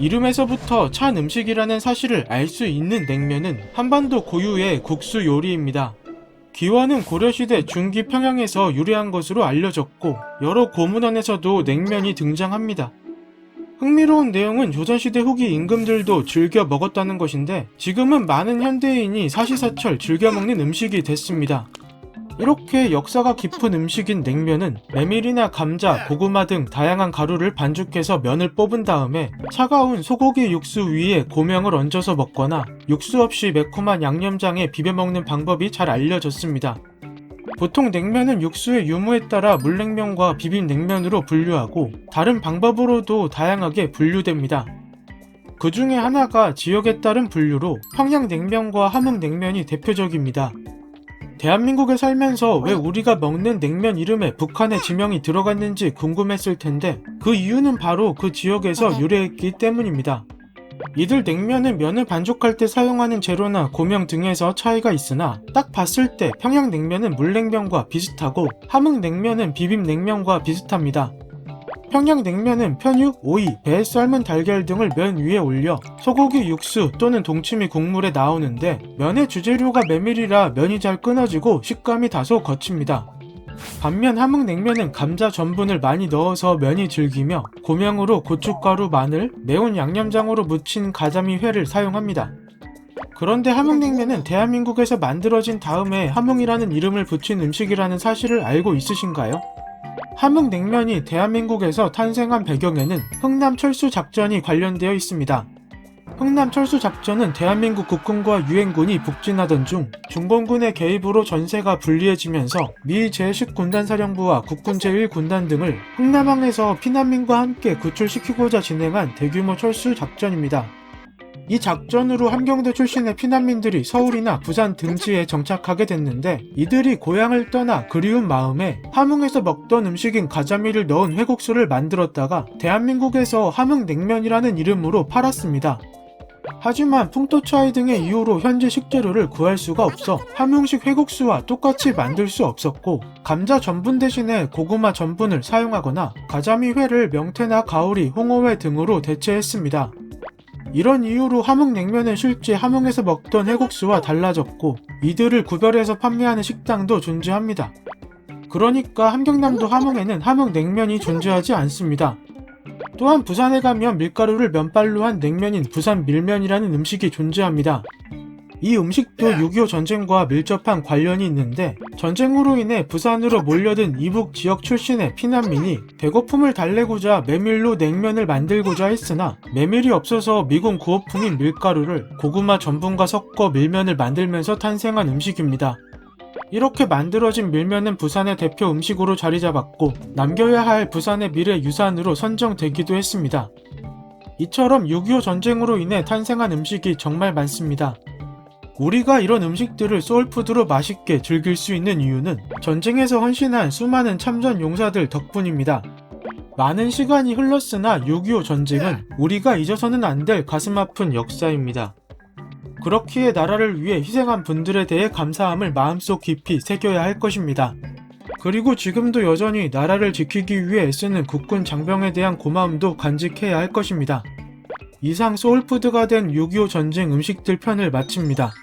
이름에서부터 찬 음식이라는 사실을 알 수 있는 냉면은 한반도 고유의 국수 요리입니다. 기원은 고려시대 중기 평양에서 유래한 것으로 알려졌고 여러 고문원에서도 냉면이 등장합니다. 흥미로운 내용은 조선시대 후기 임금들도 즐겨 먹었다는 것인데 지금은 많은 현대인이 사시사철 즐겨 먹는 음식이 됐습니다. 이렇게 역사가 깊은 음식인 냉면은 메밀이나 감자, 고구마 등 다양한 가루를 반죽해서 면을 뽑은 다음에 차가운 소고기 육수 위에 고명을 얹어서 먹거나 육수 없이 매콤한 양념장에 비벼 먹는 방법이 잘 알려졌습니다. 보통 냉면은 육수의 유무에 따라 물냉면과 비빔냉면으로 분류하고 다른 방법으로도 다양하게 분류됩니다. 그 중에 하나가 지역에 따른 분류로 평양냉면과 함흥냉면이 대표적입니다. 대한민국에 살면서 왜 우리가 먹는 냉면 이름에 북한의 지명이 들어갔는지 궁금했을 텐데 그 이유는 바로 그 지역에서 유래했기 때문입니다. 이들 냉면은 면을 반죽할 때 사용하는 재료나 고명 등에서 차이가 있으나 딱 봤을 때 평양냉면은 물냉면과 비슷하고 함흥냉면은 비빔냉면과 비슷합니다. 평양냉면은 편육, 오이, 배, 삶은 달걀 등을 면 위에 올려 소고기 육수 또는 동치미 국물에 나오는데 면의 주재료가 메밀이라 면이 잘 끊어지고 식감이 다소 거칩니다. 반면 함흥냉면은 감자 전분을 많이 넣어서 면이 질기며 고명으로 고춧가루, 마늘, 매운 양념장으로 무친 가자미 회를 사용합니다. 그런데 함흥냉면은 대한민국에서 만들어진 다음에 함흥이라는 이름을 붙인 음식이라는 사실을 알고 있으신가요? 함흥냉면이 대한민국에서 탄생한 배경에는 흥남 철수 작전이 관련되어 있습니다. 흥남 철수 작전은 대한민국 국군과 유엔군이 북진하던 중 중공군의 개입으로 전세가 불리해지면서 미 제10군단 사령부와 국군 제1군단 등을 흥남항에서 피난민과 함께 구출시키고자 진행한 대규모 철수 작전입니다. 이 작전으로 함경도 출신의 피난민들이 서울이나 부산 등지에 정착하게 됐는데 이들이 고향을 떠나 그리운 마음에 함흥에서 먹던 음식인 가자미를 넣은 회국수를 만들었다가 대한민국에서 함흥냉면이라는 이름으로 팔았습니다. 하지만 풍토 차이 등의 이유로 현재 식재료를 구할 수가 없어 함흥식 회국수와 똑같이 만들 수 없었고 감자 전분 대신에 고구마 전분을 사용하거나 가자미 회를 명태나 가오리, 홍어회 등으로 대체했습니다. 이런 이유로 함흥냉면은 실제 함흥에서 먹던 해국수와 달라졌고 이들을 구별해서 판매하는 식당도 존재합니다. 그러니까 함경남도 함흥에는 함흥냉면이 존재하지 않습니다. 또한 부산에 가면 밀가루를 면발로 한 냉면인 부산 밀면이라는 음식이 존재합니다. 이 음식도 6.25 전쟁과 밀접한 관련이 있는데 전쟁으로 인해 부산으로 몰려든 이북 지역 출신의 피난민이 배고픔을 달래고자 메밀로 냉면을 만들고자 했으나 메밀이 없어서 미군 구호품인 밀가루를 고구마 전분과 섞어 밀면을 만들면서 탄생한 음식입니다. 이렇게 만들어진 밀면은 부산의 대표 음식으로 자리 잡았고 남겨야 할 부산의 미래 유산으로 선정되기도 했습니다. 이처럼 6.25 전쟁으로 인해 탄생한 음식이 정말 많습니다. 우리가 이런 음식들을 소울푸드로 맛있게 즐길 수 있는 이유는 전쟁에서 헌신한 수많은 참전 용사들 덕분입니다. 많은 시간이 흘렀으나 6.25 전쟁은 우리가 잊어서는 안 될 가슴 아픈 역사입니다. 그렇기에 나라를 위해 희생한 분들에 대해 감사함을 마음속 깊이 새겨야 할 것입니다. 그리고 지금도 여전히 나라를 지키기 위해 애쓰는 국군 장병에 대한 고마움도 간직해야 할 것입니다. 이상 소울푸드가 된 6.25 전쟁 음식들 편을 마칩니다.